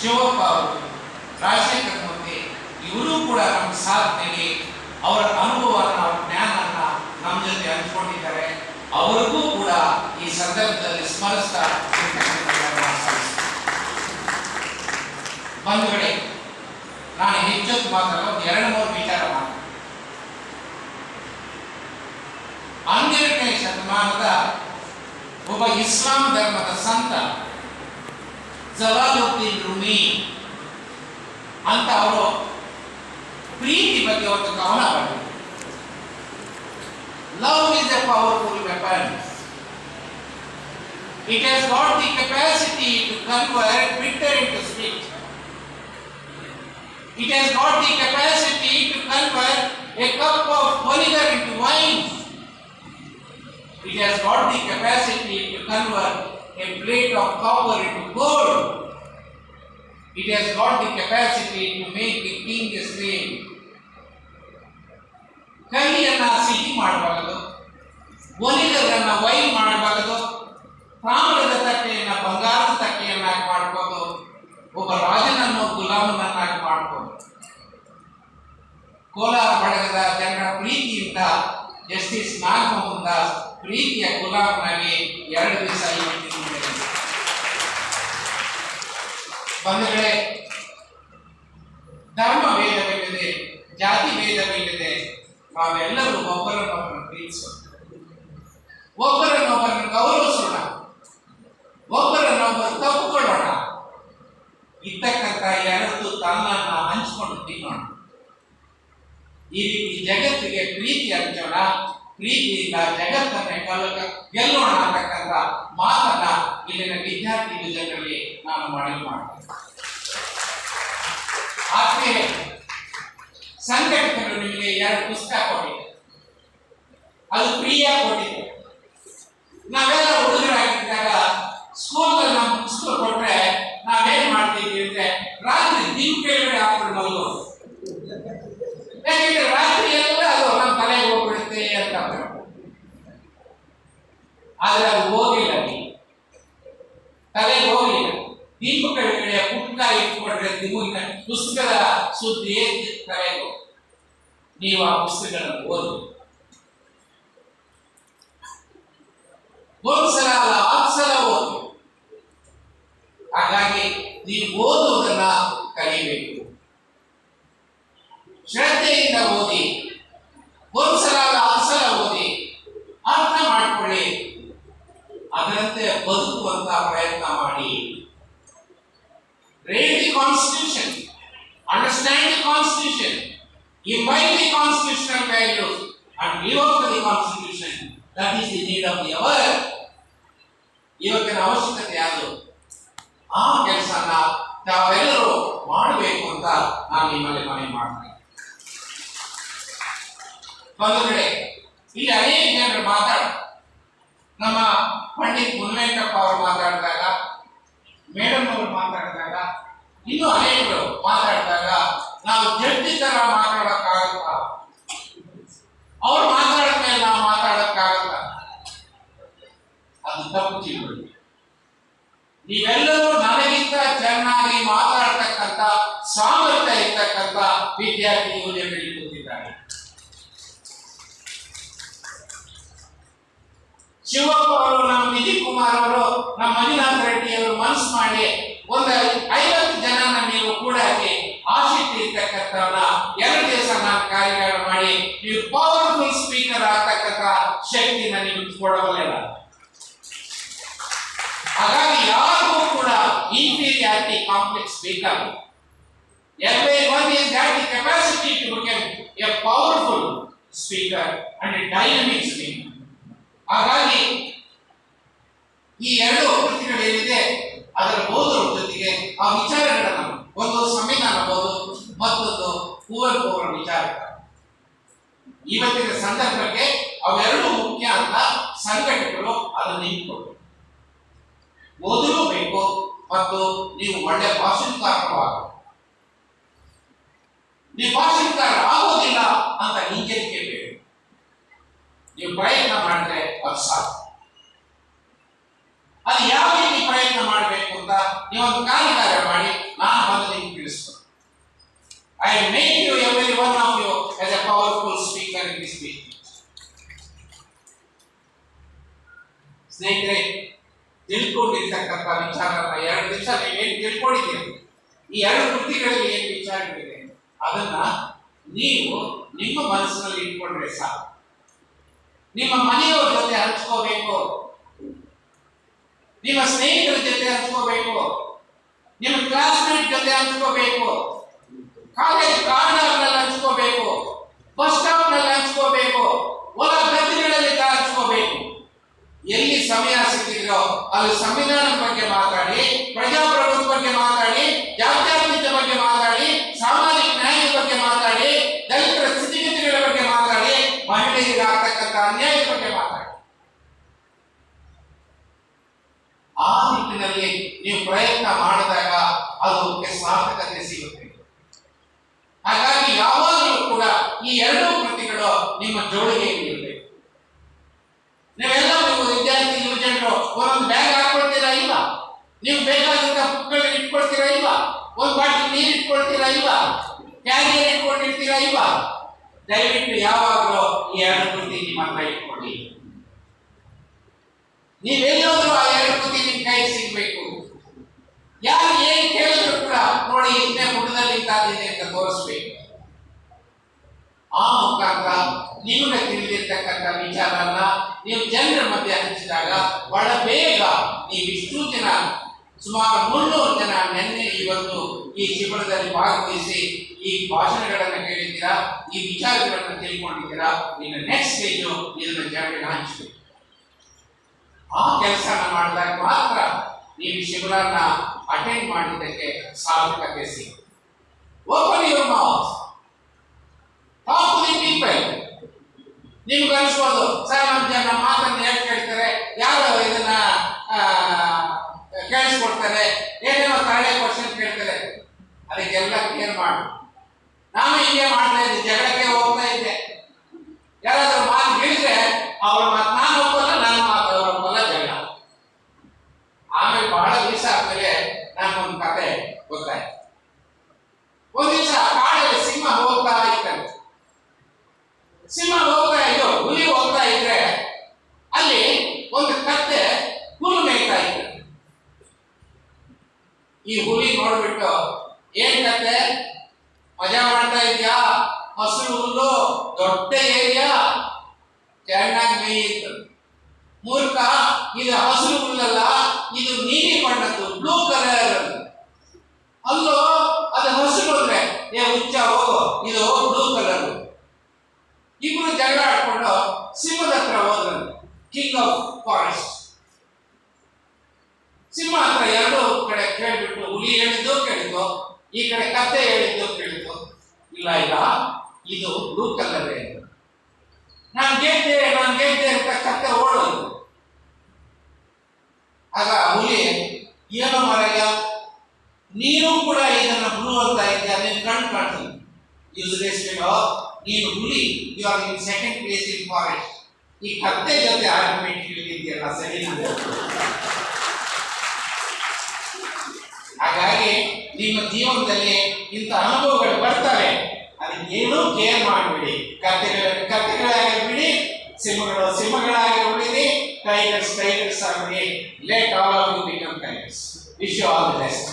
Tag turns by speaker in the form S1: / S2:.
S1: ಶಿವಪ್ಪ ಅವರು ರಾಜಶೇಖರ್ ಮೂರ್ತಿ ಇವರು ಕೂಡ ನಮ್ಮ ಸಾಧನೆಗೆ ಅವರ ಅನುಭವನ ಅವರ ಜ್ಞಾನವನ್ನು ನಮ್ಮ ಜೊತೆ ಹಂಚಿಕೊಂಡಿದ್ದಾರೆ. ಅವರಿಗೂ ಕೂಡ ಈ ಸಂದರ್ಭದಲ್ಲಿ ಸ್ಮರಿಸ್ತಾ ಒಂದು ಕಡೆ ನಾನು ಹೆಚ್ಚೊತ್ತು ಮಾತ್ರ ಒಂದು ಎರಡು ಮೂರು ವಿಚಾರ ಮಾತಾಡ ಹನ್ನೆರಡನೇ ಶತಮಾನದ ಒಬ್ಬ ಇಸ್ಲಾಂ ಧರ್ಮದ ಸಂತ ಜಲಾಲುದ್ದೀನ್ ರುಮಿ ಅಂತ ಅವರು ಪ್ರೀತಿ ಬಗ್ಗೆ ಒಂದು ಕವನ ಬರೆದರು love is a powerful weapon it has got the capacity to convert bitter into speech It has got the capacity to convert a cup of vinegar into wine. It has got the capacity to convert a plate of copper into gold. It has got the capacity to make a king a slave. ಕಹಿಯನ್ನ ಸಿಹಿ ಮಾಡಬಾರದು ಒಲಿಗರನ್ನ wine ಮಾಡಬಾರದು, ತಾಮ್ರದ ತಟ್ಟೆಯನ್ನ, ಬಂಗಾರದ ತಟ್ಟೆಯನ್ನಾಗಿ ಮಾಡ್ಬೋದು, ಒಬ್ಬ ರಾಜನನ್ನು ಗುಲಾಮನನ್ನಾಗಿ ಮಾಡ್ಬೋದು ಕೋಲಾರ ಬಳಗದ ಜನರ ಪ್ರೀತಿಯಿಂದ ಜಸ್ಟಿಸ್ ನಾಗಮೋಹನ್ ದಾಸ್ ಪ್ರೀತಿಯ ಗುಲಾಮನಾಗಿ ಎರಡು ದಿವಸ ಬಂಧುಗಳೇ, ಧರ್ಮ ಭೇದವಿಲ್ಲದೆ, ಜಾತಿ ಭೇದವಿಲ್ಲದೆ ನಾವೆಲ್ಲರೂ ಒಬ್ಬರನ್ನೊಬ್ಬರನ್ನು ಪ್ರೀತಿಸೋಣ. ಒಬ್ಬರನ್ನೊಬ್ಬರನ್ನು ಗೌರವಿಸೋಣ. ಒಬ್ಬರನ್ನೊಬ್ಬರು ತಪ್ಪುಕೊಳ್ಳೋಣ. ಇರ್ತಕ್ಕಂಥ ಎರಡು ತನ್ನನ್ನು ಹಂಚಿಕೊಂಡು ತಿನ್ನೋಣ. ಈ ರೀತಿ ಜಗತ್ತಿಗೆ ಪ್ರೀತಿ ಹಂಚೋಣ. ಪ್ರೀತಿಯಿಂದ ಜಗತ್ತನ್ನೇ ಕಲ ಗೆಲ್ಲೋಣ ಅಂತಕ್ಕಂಥ ಮಾತನ್ನ ಇಲ್ಲಿನ ವಿದ್ಯಾರ್ಥಿ ವಿಜಯದಲ್ಲಿ ನಾನು ಮನವಿ ಮಾಡ್ತೇನೆ ಆದ್ಮೇಲೆ ಸಂಘಟಕರು ನಿಮಗೆ ಎರಡು ಪುಸ್ತಕ ಕೊಟ್ಟಿದೆ ಅದು ಫ್ರೀಯಾಗಿ ಕೊಟ್ಟಿದೆ ನಾವೆಲ್ಲ ಹುಡುಗರಾಗಿದ್ದಾಗ ಸ್ಕೂಲ್ ನಮ್ಮ ಪುಸ್ತಕ ಕೊಟ್ರೆ ನಾವೇನ್ ಮಾಡ್ತೀವಿ ಅಂದ್ರೆ ರಾತ್ರಿ ದಿನ ಕೆಳಗಡೆ ಹಾಕೊಂಡು ಮಲಗೋದು ಯಾಕೆಂದ್ರೆ ರಾತ್ರಿ ಎಲ್ಲ ಅದು ನಮ್ಮ ತಲೆಗೆ ಹೋಗ್ಬಿಡುತ್ತೆ ಅಂತ ಅಂದ್ರು. ಆದ್ರೆ ಅದು ಹೋಗಿಲ್ಲ ನೀವು ತಲೆಗೆ ಹೋಗಿಲ್ಲ ದೀಪ ಕೆಳಗಡೆ ಪುಟ್ಟ ಇಟ್ಕೊಂಡ್ರೆ ನಿಮಗಿನ ಪುಸ್ತಕದ ಸುದ್ದಿ ತಲೆಗೆ ಹೋಗುತ್ತೆ. ನೀವು ಆ ಪುಸ್ತಕಗಳನ್ನು ಓದಿ. ಒಂದ್ಸಲ ಅಲ್ಲ, ಹತ್ತು ಸಲ ಓದಿ. ಹಾಗಾಗಿ ನೀವು ಓದುವುದನ್ನ ಕಲಿಬೇಕು. ಶ್ರದ್ಧೆಯಿಂದ ಓದಿ ಒಂದ್ಸಲ ಅಲ್ಲ ಹತ್ತು ಸಲ ಓದಿ ಅರ್ಥ ಮಾಡ್ಕೊಳ್ಳಿ ಅದರಂತೆ ಬದುಕುವಂತ ಪ್ರಯತ್ನ ಮಾಡಿ read the constitution understand the constitution imbibe the constitutional values and live up to the constitution that is the need of the hour ಇವತ್ತಿನ ಅವಶ್ಯಕತೆ ಯಾವುದು? ಆ ಕೆಲಸನ ತಾವೆಲ್ಲರೂ ಮಾಡಬೇಕು ಅಂತ ನಾನು ನಿಮ್ಮಲ್ಲಿ ಮನವಿ ಮಾಡ್ತೇನೆ. ಕಡೆ ಇಲ್ಲಿ ಅನೇಕ ಜನರು ಮಾತಾಡ ನಮ್ಮ ಪಂಡಿತ್ ಮುನ್ವೆಂಕಪ್ಪ ಅವರು ಮಾತಾಡಿದಾಗ, ಮೇಡಮ್ ಅವರು ಮಾತಾಡಿದಾಗ, ಇನ್ನೂ ಅನೇಕರು ಮಾತಾಡಿದಾಗ ನಾವು ಜಂಟಿ ತರ ಮಾತಾಡಕ್ಕಾಗಲ್ಲ. ಅವ್ರು ಮಾತಾಡಕ್ ಮೇಲೆ ನಾವು ಮಾತಾಡಕ್ಕಾಗಲ್ಲ. ಅದು ತಪ್ಪು ತಿಳುವಳಿ ನೀವೆಲ್ಲರೂ ನನಗಿಂತ ಚೆನ್ನಾಗಿ ಮಾತಾಡ್ತಕ್ಕಂಥ, ಸಾಮರ್ಥ್ಯ ಇರ್ತಕ್ಕಂಥ ವಿದ್ಯಾರ್ಥಿ ಯೋಜನೆಗಳಿಗೆ ಕೂತಿದ್ದಾರೆ. ಶಿವಪ್ಪ ಅವರು, ನಮ್ಮ ನಿಧಿ ಕುಮಾರ್ ಅವರು, ನಮ್ಮ ಮಂಜುನಾಥ ರೆಡ್ಡಿ ಅವರು ಮನಸ್ಸು ಮಾಡಿ ಒಂದು ಐವತ್ತು ಜನನ ನೀವು ಕೂಡ ಹಾಕಿ ಇರ್ತಕ್ಕಂಥವನ್ನ ಎರಡು ದಿವಸ ನಾನು ಕಾರ್ಯಾಗಾರ ಮಾಡಿ, ನೀವು ಪವರ್ಫುಲ್ ಸ್ಪೀಕರ್ ಆಗ್ತಕ್ಕಂಥ ಶಕ್ತಿನ ನೀವು ಕೊಡಬಲ್ಲ ಹಾಗಾಗಿ ಯಾರಿಗೂ ಕೂಡ ಇನ್ಫೀರಿಯಾರಿಟಿ ಕಾಂಪ್ಲೆಕ್ಸ್ ಬೇಕಾಗುತ್ತೆ Everyone is got the capacity to become a powerful speaker and a dynamic speaker. ಹಾಗಾಗಿ ಈ ಎರಡು ಕೃತಿಗಳೇನಿದೆ ಅದರ ಓದುವ ಜೊತೆಗೆ ಆ ವಿಚಾರಗಳನ್ನ ಒಂದು ಸಂವಿಧಾನ ಓದು ಮತ್ತೊಂದು ಕುವೆಂಪು ಅವರ ವಿಚಾರ ಇವತ್ತಿನ ಸಂದರ್ಭಕ್ಕೆ ಅವೆರಡು ಮುಖ್ಯ ಅಂತ ಸಂಘಟನೆಗಳು ಅದನ್ನು ಇಟ್ಕೊಂಡು ಓದಲು ಬೇಕು ಮತ್ತು ನೀವು ಒಳ್ಳೆ ಭಾಷಣಕಾರರು ಆಗಬೇಕು ನೀವು ಭಾಷಣಕಾರ ಆಗೋದಿಲ್ಲ ಅಂತ ಹಿಂಜರಿಕೆ ಬೇಕು ನೀವು ಪ್ರಯತ್ನ ಮಾಡಿದ್ರೆ ಅದು ಸಾಕು ಅದು ಯಾವ ರೀತಿ ಪ್ರಯತ್ನ ಮಾಡಬೇಕು ಅಂತ ನೀವೊಂದು ಕಾರ್ಯಕಾರ ಮಾಡಿ I make you every one of you as a powerful speaker in this meeting. ಸ್ನೇಹಿತರೆ, ತಿಳ್ಕೊಂಡಿರ್ತಕ್ಕಂಥ ವಿಚಾರನ ಎರಡು ದಿವಸ ನೀವೇನು ತಿಳ್ಕೊಂಡಿದ್ದೀರಿ? ಈ ಎರಡು ಕೃತಿಗಳಲ್ಲಿ ಏನು ವಿಚಾರಗಳಿದೆ ಅದನ್ನ ನೀವು ನಿಮ್ಮ ಮನಸ್ಸಿನಲ್ಲಿ ಇಟ್ಕೊಂಡ್ರೆ ಸಾಕು. ನಿಮ್ಮ ಮನೆಯವರ ಜೊತೆ ಹಂಚ್ಕೋಬೇಕು. ನಿಮ್ಮ ಸ್ನೇಹಿತರ ಜೊತೆ ಹಂಚ್ಕೋಬೇಕು. ನಿಮ್ಮ ಕ್ಲಾಸ್ಮೇಟ್ ಜೊತೆ ಹಂಚ್ಕೋಬೇಕು. ಕಾಲೇಜ್ ಕಾರ್ನರ್ನಲ್ಲಿ ಹಂಚ್ಕೋಬೇಕು, ಬಸ್ ಸ್ಟಾಪ್ನಲ್ಲಿ ಹಂಚ್ಕೋಬೇಕು, ಹೊಲ ಗದ್ದೆಗಳಲ್ಲಿ ಹಂಚ್ಕೋಬೇಕು ಎಲ್ಲಿ ಸಮಯ ಸಿಕ್ಕಿದ್ರೋ ಅಲ್ಲಿ ಸಂವಿಧಾನದ ಬಗ್ಗೆ ಮಾತಾಡಿ ಪ್ರಜಾಪ್ರಭುತ್ವ ಬಗ್ಗೆ ಮಾತಾಡಿ ಜಾತ್ಯತೀತ ಬಗ್ಗೆ ಮಾತಾಡಿ, ಸಾಮಾಜಿಕ ನ್ಯಾಯದ ಬಗ್ಗೆ ಮಾತಾಡಿ, ದಲಿತರ ಸ್ಥಿತಿಗತಿಗಳ ಬಗ್ಗೆ ಮಾತಾಡಿ, ಮಹಿಳೆಯರಿಗೆ ಆಗ್ತಕ್ಕಂಥ ಅನ್ಯಾಯದ ಬಗ್ಗೆ ಮಾತಾಡಿ. ಆ ನಿಟ್ಟಿನಲ್ಲಿ ನೀವು ಪ್ರಯತ್ನ ಮಾಡಿದಾಗ ಅದು ಸಾರ್ಥಕತೆ ಸಿಗುತ್ತೆ. ಹಾಗಾಗಿ ಯಾವಾಗಲೂ ಕೂಡ ಈ ಎರಡೂ ಕೃತಿಗಳು ನಿಮ್ಮ ಜೋಳಿಗೆಯಲ್ಲಿ ಇರಬೇಕು. ನೀವೆಲ್ಲ ನೀವು ವಿದ್ಯಾರ್ಥಿ ಯುವಜನರು ಒಂದೊಂದು ಬ್ಯಾಗ್ ಹಾಕೊಳ್ತೀರಾ ಇಲ್ಲ ನೀವು ಬೇಕಾದಂತ ಬುಕ್ಗಳು ಇಟ್ಕೊಳ್ತೀರಾ ಇಲ್ಲ ಒಂದು ಬಾಟಲ್ ನೀರು ಇಟ್ಕೊಳ್ತೀರಾ ಇಲ್ಲ ಕ್ಯಾರಿಯರ್ ಇಟ್ಕೊಂಡಿರ್ತೀರಾ ಇಲ್ಲ ದಯವಿಟ್ಟು ಯಾವಾಗಲೂ ಈ ಎರಡು ಕೃತಿ ನಿಮ್ಮ ಹತ್ರ ಇಟ್ಕೊಳ್ಳಿ. ನೀವೆಲ್ಲೋದ್ರೂ ಆ ಎರಡು ಕೃತಿ ನಿಮ್ಮ ಕೈ ಸಿಗಬೇಕು. ಯಾರು ಏನ್ ಆ ಮುಖಾಂತರ ನಿಮಗೆ ತಿಳಿದಿರ್ತಕ್ಕಂಥ ವಿಚಾರನ ನೀವು ಜನರ ಮಧ್ಯೆ ಹಂಚಿದಾಗ ಬಹಳ ಬೇಗ ನೀವು ಇಷ್ಟು ಜನ, ಸುಮಾರು ಮುನ್ನೂರು ಜನ ನಿನ್ನೆ ಇವತ್ತು ಈ ಶಿಬಿರದಲ್ಲಿ ಭಾಗವಹಿಸಿ ಈ ಭಾಷಣಗಳನ್ನು ಕೇಳಿದ್ದೀರಾ, ಈ ವಿಚಾರಗಳನ್ನು ತಿಳ್ಕೊಂಡಿದ್ದೀರಾ, ಇನ್ನು ನೆಕ್ಸ್ಟ್ ಸ್ಟೇಜ್ ಇದನ್ನು ಜನರಿಗೆ ಹಂಚಬೇಕು. ಆ ಕೆಲಸನ ಮಾಡಿದಾಗ ಮಾತ್ರ ನೀವು ಶಿಬಿರನ್ನ ಶಿಬಿರನ ಅಟೆಂಡ್ ಮಾಡಿದ್ದಕ್ಕೆ ಸಾರ್ಥಕತೆ ಸಿಗುತ್ತೆ. Open your mouth the people ನಿಮ್ಗೆ ಅನಿಸ್ಬೋದು ಸರ್ ನಮ್ಮ ಜನ ಮಾತನ್ನು ಯಾಕೆ ಕೇಳ್ತಾರೆ? ಯಾರು ಇದನ್ನ ಕೇಳಿಸ್ಕೊಡ್ತಾರೆ? ಏನೇನೋ ತಾಳೆ ಕ್ವಶನ್ ಕೇಳ್ತಾರೆ. ಅದಕ್ಕೆಲ್ಲ ಕ್ಲಿಯರ್ ಮಾಡು. ನಾನು ಹಿಂಗೆ ಮಾಡ್ತಾ ಇದ್ದೆ, ಜಗಳಕ್ಕೆ ಹೋಗ್ತಾ ಇದ್ದೆ. ಯಾರಾದ್ರೂ ಮಾತು ಹೇಳಿದ್ರೆ ಅವ್ರ ಮಾತು ನಾನು ಒಪ್ಪಲ್ಲ, ನನ್ನ ಮಾತು ಅವ್ರ ಒಪ್ಪಲ್ಲ, ಜಗಳ. ಆಮೇಲೆ ಬಹಳ ದಿವಸ ಆದ್ಮೇಲೆ ಒಂದು ಕತೆ ಗೊತ್ತಾಯ್ತು ಒಂದ್ ದಿವಸ ಕಾಡಲ್ಲಿ ಸಿಂಹ ಹೋಗ್ತಾ ಇತ್ತಂತೆ ಸಿಂಹ ಹೋಗ್ತಾ ಇದ್ದು ಹುಲಿ ಹೋಗ್ತಾ ಇದ್ರೆ ಅಲ್ಲಿ ಒಂದು ಕತ್ತೆ ಹುಲ್ಲು ಮೇಯ್ತಾ ಇತ್ತು ಈ ಹುಲಿ ನೋಡ್ಬಿಟ್ಟು ಏನ್ ಕತೆ? ಮಜಾ ಮಾಡ್ತಾ ಇದ್ಯಾ? ಹಸಿರು ಹುಲ್ಲು ದೊಡ್ಡ ಏರಿಯಾ? ಚೆನ್ನಾಗಿ ಮೇಯಿತ್ತು ಮೂರ್ಖ, ಇದು ಹಸಿರು ಹುಲ್ಲಲ್ಲ, ಇದು ನೀಲಿ ಬಣ್ಣದ್ದು ಬ್ಲೂ ಕಲರ್. ಅಲ್ಲೋ, ಅದು ಹಸಿರು ಅಂದ್ರೆ ಏ ಹುಚ್ಚ ಹೋಗು ಇದು ಬ್ಲೂ ಕಲರ್. ಇಬ್ರು ಜಗಳ ಆಡ್ಕೊಂಡು ಸಿಂಹದ ಹತ್ರ ಹೋದ್ರು. ಕಿಂಗ್ ಆಫ್ ಫಾರೆಸ್ಟ್ ಸಿಂಹ ಹತ್ರ ಎರಡೂ ಕಡೆ ಕೇಳ್ಬಿಟ್ಟು, ಹುಲಿ ಹೇಳಿದ್ದು ಕೇಳಿದ್ದು, ಈ ಕಡೆ ಕತ್ತೆ ಹೇಳಿದ್ದು ಕೇಳಿದ್ದು, ಇಲ್ಲ ಇಲ್ಲ, ಇದು ಕಲರ್ ನಾನು ಗೆದ್ದೆ ನಾನು ಗೆದ್ದೆ ಅಂತ ಕತ್ತೆ ಓಡೋದು. ಆಗ ಹುಲಿ, ಏನು ಮಾರಾಯ ನೀನು ಕೂಡ ಇದನ್ನ ಬ್ಲೂ ಅಂತ ಇದ್ದೆ ನೀನು ಕಣ್ಣು ಕಾಣ್ತೀನಿ ಯೂಸ್ಲೆಸ್ ನೀನು ಹುಲಿ you are in second place in forest ಈ ಕತ್ತೆ ಜೊತೆ ಆರ್ಗ್ಯುಮೆಂಟ್ ಹೇಳಿದ್ಯಲ್ಲ ಸರಿ ಹಾಗಾಗಿ ನಿಮ್ಮ ಜೀವನದಲ್ಲಿ ಇಂಥ ಅನುಭವಗಳು ಬರ್ತವೆ. ಅದಕ್ಕೇನೂ ಕೇರ್ ಮಾಡಬೇಡಿ. ಕತ್ತೆಗಳ ಕತೆಗಳಾಗಿರ್ಬಿಡಿ ಸಿಂಹಗಳು ಸಿಂಹಗಳಾಗಿ ಉಳಿದಿ ಟೈಗರ್ಸ್ ಟೈಗರ್ಸ್ ಆಗಲಿ let all of you become tigers wish you all the best